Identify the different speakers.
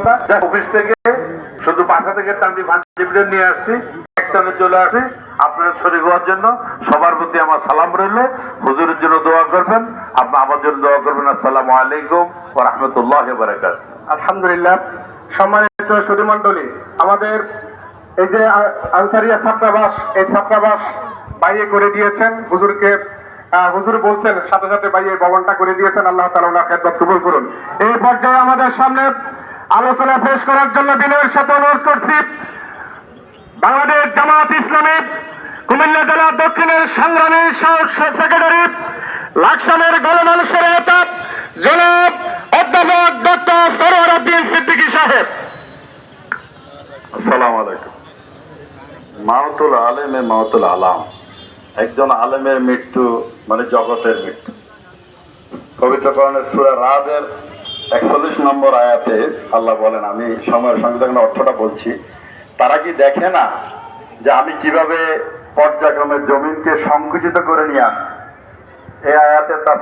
Speaker 1: Office থেকে, শুধু বাসা থেকে নিয়ে আসছি, একটানে চলে আপনার শরীর হওয়ার জন্য সবার প্রতি আমার সালাম রইল। হুজুরের জন্য দোয়া করবেন। আপনি আমার জন্য দোয়া করবেন। আসসালামু আলাইকুম ও রহমতুল্লাহ বারাকাত
Speaker 2: আলহামদুলিল্লাহ, সম্মানিত আমাদের এই যে আনসারিয়া ছাত্রাবাস, এই ছাত্রাবাস করে দিয়েছেন। হুজুরকে হুজুর বলছেন, সাথে সাথে বাইরে ভবনটা করে দিয়েছেন। আল্লাহ তালা খেদমত কবুল করুন। এই পর্যায়ে আমাদের সামনে আলোচনা পেশ করার জন্য বিনয়ের সাথে অনুরোধ করছি। বাংলাদেশ জামাত ইসলামী কুমিল্লা জেলা দক্ষিণের সংগ্রামী সেক্রেটারি লাকসামের গণমানুষের নেতা জনাব অধ্যাপক ডক্টর সরোয়ার উদ্দিন সিদ্দিকী সাহেব।
Speaker 3: আসসালামু আলাইকুম। মাহতুল আলেমে মাহতুল আলাম। একজন আলেমের মৃত্যু মানে জগতের মৃত্যু। পবিত্র করণের সুরা রাদের একচল্লিশ নম্বর আয়াতে আল্লাহ বলেন, আমি সময়ের সঙ্গে সঙ্গে অর্থটা বলছি। তারা কি দেখে না যে আমি কীভাবে পর্যায়ক্রমে জমিনকে সংকুচিত করে নিয়ে আসছি? এই আয়াতে তার